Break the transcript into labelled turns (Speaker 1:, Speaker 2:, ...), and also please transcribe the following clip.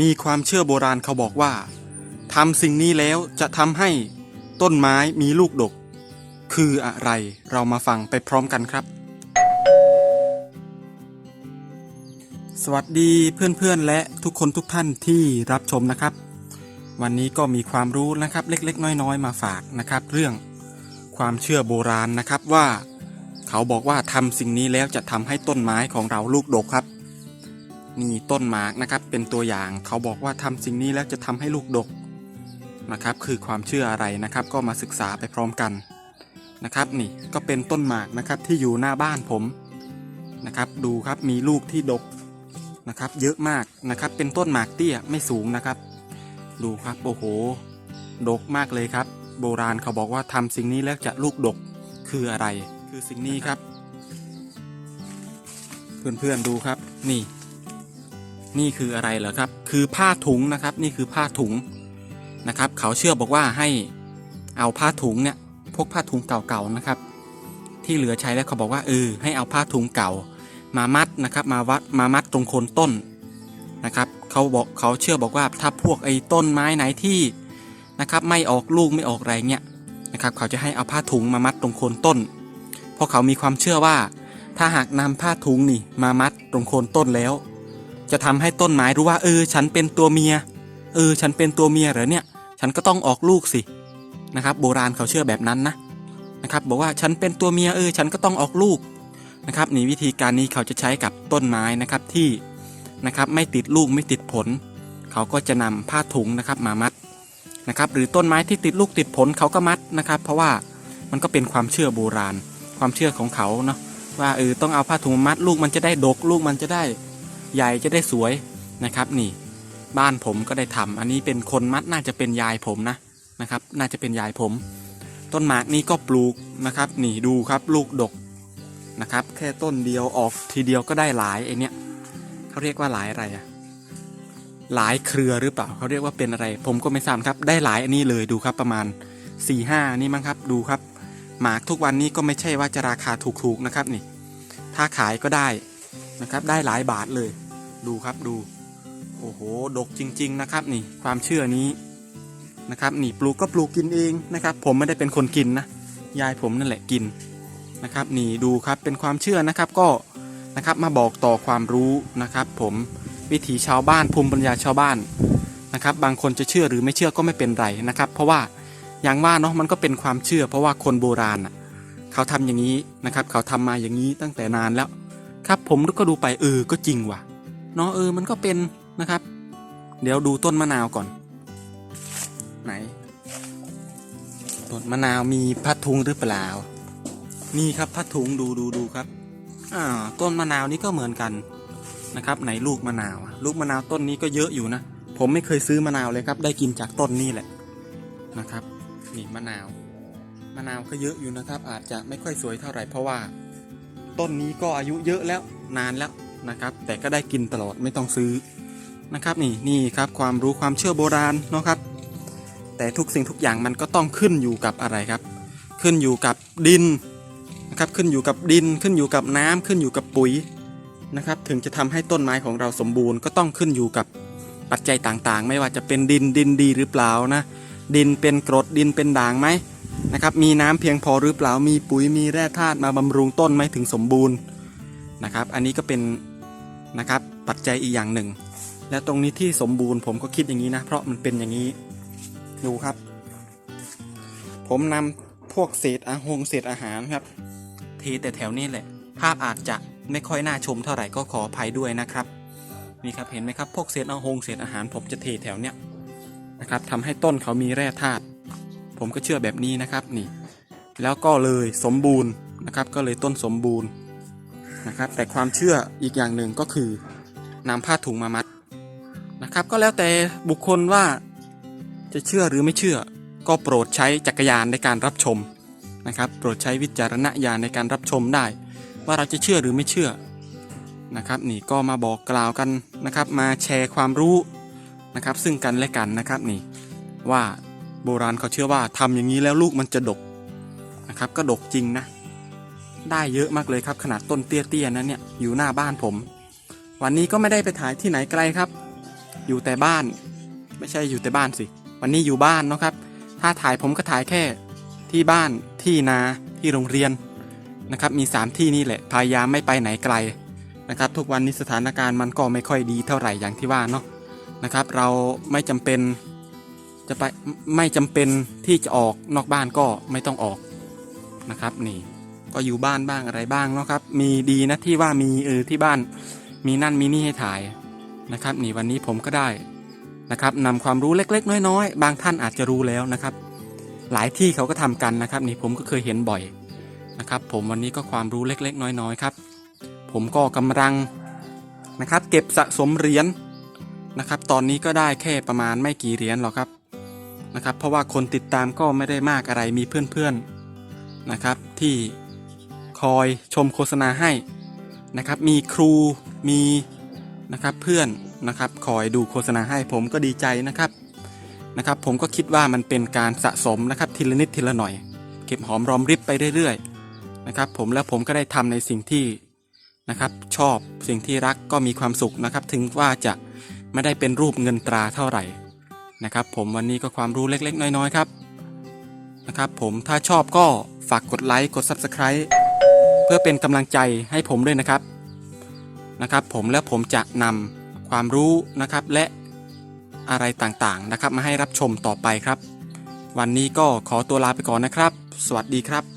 Speaker 1: มีความเชื่อโบราณเขาบอกว่าทำสิ่งนี้แล้วจะทำให้ต้นไม้มีลูกดก คืออะไรเรามาฟังไปพร้อมกันครับ สวัสดีเพื่อนๆและทุกคนทุกท่านที่รับชมนะครับ วันนี้ก็มีความรู้นะครับเล็กๆ น้อยๆ มาฝากนะครับ เรื่องความเชื่อโบราณนะครับว่า เขาบอกว่าทำสิ่งนี้แล้วจะทำให้ต้นไม้ของเราลูกดกครับ นี่ต้นหมากนะครับเป็นตัวอย่างเขาบอกว่าทำสิ่งนี้แล้วจะทำให้ลูกดกนะครับ คือความเชื่ออะไรนะครับ ก็มาศึกษาไปพร้อมกันนะครับ นี่ก็เป็นต้นหมากนะครับที่อยู่หน้าบ้านผมนะครับ ดูครับมีลูกที่ดกนะครับ เยอะมากนะครับ เป็นต้นหมากเตี้ยไม่สูงนะครับ ดูครับโอ้โห ดกมากเลยครับ โบราณเขาบอกว่าทำสิ่งนี้แล้วจะลูกดกคืออะไร คือสิ่งนี้ครับ เพื่อนๆดูครับนี่ นี่คืออะไรเหรอครับ คือผ้าถุงนะครับ นี่คือผ้าถุงนะครับ เขาเชื่อบอกว่าให้เอาผ้าถุงเนี่ยพวกผ้าถุงเก่าๆนะครับ ที่เหลือใช้แล้วเขาบอกว่าเออให้เอาผ้าถุงเก่า มามัดนะครับมาวัดมามัดตรงโคนต้นนะครับเขาบอกเขาเชื่อบอกว่าถ้าพวกไอ้ต้นไม้ไหนที่นะครับไม่ออกลูกไม่ออกอะไรเงี้ยนะครับเขาจะให้เอาผ้าถุงมามัดตรงโคนต้น เพราะเขามีความเชื่อว่า ถ้าหากนำผ้าถุงนี่มามัดตรงโคนต้นแล้ว จะทำให้ต้นไม้รู้ว่า เออ ฉันเป็นตัวเมีย เออ ฉันเป็นตัวเมียเหรอเนี่ย ฉันก็ต้องออกลูกสินะครับ โบราณเขาเชื่อแบบนั้นนะนะครับ บอกว่าฉันเป็นตัวเมียเออ ฉันก็ต้องออกลูกนะครับนี่วิธีการนี้เขาจะใช้กับต้นไม้นะครับที่นะครับไม่ติดลูกไม่ติดผล เขาก็จะนำผ้าถุงนะครับมามัดนะครับ หรือต้นไม้ที่ติดลูกติดผลเขาก็มัดนะครับ เพราะว่ามันก็เป็นความเชื่อโบราณ ความเชื่อของเขาเนาะว่าเออต้องเอาผ้าถุงมามัดลูกมันจะได้ดกลูกมันจะได้ ใหญ่จะได้สวยนะครับ นี่ บ้านผมก็ได้ทำอันนี้เป็นคนมัดน่าจะเป็นยายผมนะนะครับ น่าจะเป็นยายผม ต้นหมากนี้ก็ปลูกนะครับ นี่ดูครับลูกดกนะครับ แค่ต้นเดียวออกทีเดียวก็ได้หลายไอเนี้ยเขาเรียกว่าหลายอะไรอะหลายเครือหรือเปล่าเขาเรียกว่าเป็นอะไร ผมก็ไม่ทราบครับ ได้หลายอันนี้เลยดูครับประมาณ4ี่ห้านี่มั้งครับดูครับ หมากทุกวันนี้ก็ไม่ใช่ว่าจะราคาถูกๆนะครับนี่ ถ้าขายก็ได้นะครับ ได้หลายบาทเลย ดูครับดู โอ้โห ดกจริง ๆ นะครับ นี่ความเชื่อนี้นะครับ นี่ปลูกก็ปลูกกินเองนะครับ ผมไม่ได้เป็นคนกินนะ ยายผมนั่นแหละกินนะครับ นี่ดูครับเป็นความเชื่อนะครับก็นะครับมาบอกต่อความรู้นะครับ ผมวิถีชาวบ้านภูมิปัญญาชาวบ้านนะครับ บางคนจะเชื่อหรือไม่เชื่อก็ไม่เป็นไรนะครับ เพราะว่าอย่างว่าเนาะมันก็เป็นความเชื่อ เพราะว่าคนโบราณอะเขาทำอย่างนี้นะครับ เขาทำมาอย่างนี้ตั้งแต่นานแล้ว ครับผมก็ดูไปเออก็จริงว่ะ เนาะเออมันก็เป็นนะครับ เดี๋ยวดูต้นมะนาวก่อน ไหน ต้นมะนาวมีพัดทุงหรือเปล่า นี่ครับพัดทุงดูดูดูครับอ่าต้นมะนาวนี่ก็เหมือนกันนะครับ ไหนลูกมะนาว ลูกมะนาวต้นนี้ก็เยอะอยู่นะ ผมไม่เคยซื้อมะนาวเลยครับ ได้กินจากต้นนี่แหละนะครับ นี่มะนาว มะนาวก็เยอะอยู่นะครับ อาจจะไม่ค่อยสวยเท่าไหร่เพราะว่า ต้นนี้ก็อายุเยอะแล้วนานแล้ว นะครับ แต่ก็ได้กินตลอดไม่ต้องซื้อนะครับนี่นี่ครับความรู้ความเชื่อโบราณเนาะครับ แต่ทุกสิ่งทุกอย่างมันก็ต้องขึ้นอยู่กับอะไรครับ ขึ้นอยู่กับดินนะครับขึ้นอยู่กับดินขึ้นอยู่กับน้ำขึ้นอยู่กับปุ๋ยนะครับ ถึงจะทำให้ต้นไม้ของเราสมบูรณ์ก็ต้องขึ้นอยู่กับปัจจัยต่างๆ ไม่ว่าจะเป็นดินดินดีหรือเปล่านะ ดินเป็นกรดดินเป็นด่างไหมนะครับมีน้ำเพียงพอหรือเปล่ามีปุ๋ยมีแร่ธาตุมาบำรุงต้นไหมถึงสมบูรณ์นะครับ อันนี้ก็เป็น นะครับ ปัจจัยอีกอย่างหนึ่ง และตรงนี้ที่สมบูรณ์ผมก็คิดอย่างนี้นะ เพราะมันเป็นอย่างนี้ ดูครับ ผมนำพวกเศษอาหงเศษอาหารครับเทแต่แถวนี้แหละ ภาพอาจจะไม่ค่อยน่าชมเท่าไหร่ก็ขออภัยด้วยนะครับนี่ครับเห็นไหมครับพวกเศษอาหงเศษอาหาร ผมจะเทแถวเนี้ยนะครับทำให้ต้นเขามีแร่ธาตุผมก็เชื่อแบบนี้นะครับนี่ แล้วก็เลยสมบูรณ์นะครับ ก็เลยต้นสมบูรณ์ นะครับ แต่ความเชื่ออีกอย่างหนึ่งก็คือนำผ้าถุงมามัดนะครับ ก็แล้วแต่บุคคลว่าจะเชื่อหรือไม่เชื่อ ก็โปรดใช้จักรยานในการรับชมนะครับ โปรดใช้วิจารณญาณในการรับชมได้ ว่าเราจะเชื่อหรือไม่เชื่อนะครับ นี่ก็มาบอกกล่าวกันนะครับ มาแชร์ความรู้นะครับ ซึ่งกันและกันนะครับนี่ว่าโบราณเขาเชื่อว่าทำอย่างนี้แล้วลูกมันจะดกนะครับ ก็ดกจริงนะ ได้เยอะมากเลยครับ ขนาดต้นเตี้ยๆนั้นเนี่ยอยู่หน้าบ้านผม วันนี้ก็ไม่ได้ไปถ่ายที่ไหนไกลครับ อยู่แต่บ้าน ไม่ใช่อยู่แต่บ้านสิ วันนี้อยู่บ้านเนาะครับ ถ้าถ่ายผมก็ถ่ายแค่ ที่บ้านที่นาที่โรงเรียนนะครับ มี 3 ที่นี่แหละพยายามไม่ไปไหนไกลนะครับ ทุกวันนี้สถานการณ์มันก็ไม่ค่อยดีเท่าไหร่อย่างที่ว่าเนาะนะครับ เราไม่จำเป็นจะไปไม่จำเป็นที่จะออกนอกบ้านก็ไม่ต้องออกนะครับนี่ ก็อยู่บ้านบ้างอะไรบ้างเนาะครับ มีดีนะที่ว่ามีเออที่บ้าน มีนั่นมีนี่ให้ถ่ายนะครับนี่วันนี้ผมก็ได้นะครับนำความรู้เล็ก ๆ น้อยๆ บางท่านอาจจะรู้แล้วนะครับ หลายที่เขาก็ทำกันนะครับ นี่ผมก็เคยเห็นบ่อยนะครับ ผมวันนี้ก็ความรู้เล็ก ๆ น้อยๆครับ ผมก็กำลังนะครับ เก็บสะสมเหรียญนะครับ ตอนนี้ก็ได้แค่ประมาณไม่กี่เหรียญหรอกครับนะครับ เพราะว่าคนติดตามก็ไม่ได้มากอะไรมีเพื่อนๆนะครับ ที่ คอยชมโฆษณาให้นะครับ มีครูมีนะครับเพื่อนนะครับคอยดูโฆษณาให้ผมก็ดีใจนะครับนะครับ ผมก็คิดว่ามันเป็นการสะสมนะครับทีละนิดทีละหน่อย เก็บหอมรอมริบไปเรื่อยๆนะครับ ผมแล้วผมก็ได้ทำในสิ่งที่นะครับ ชอบสิ่งที่รักก็มีความสุขนะครับ ถึงว่าจะไม่ได้เป็นรูปเงินตราเท่าไหร่นะครับ ผมวันนี้ก็ความรู้เล็กๆ น้อยๆครับนะครับ ผมถ้าชอบก็ฝากกดไลค์กด Subscribe เพื่อเป็นกำลังใจให้ผมด้วยนะครับนะครับ ผมและผมจะนำความรู้นะครับและอะไรต่างๆนะครับ มาให้รับชมต่อไปครับ วันนี้ก็ขอตัวลาไปก่อนนะครับ สวัสดีครับ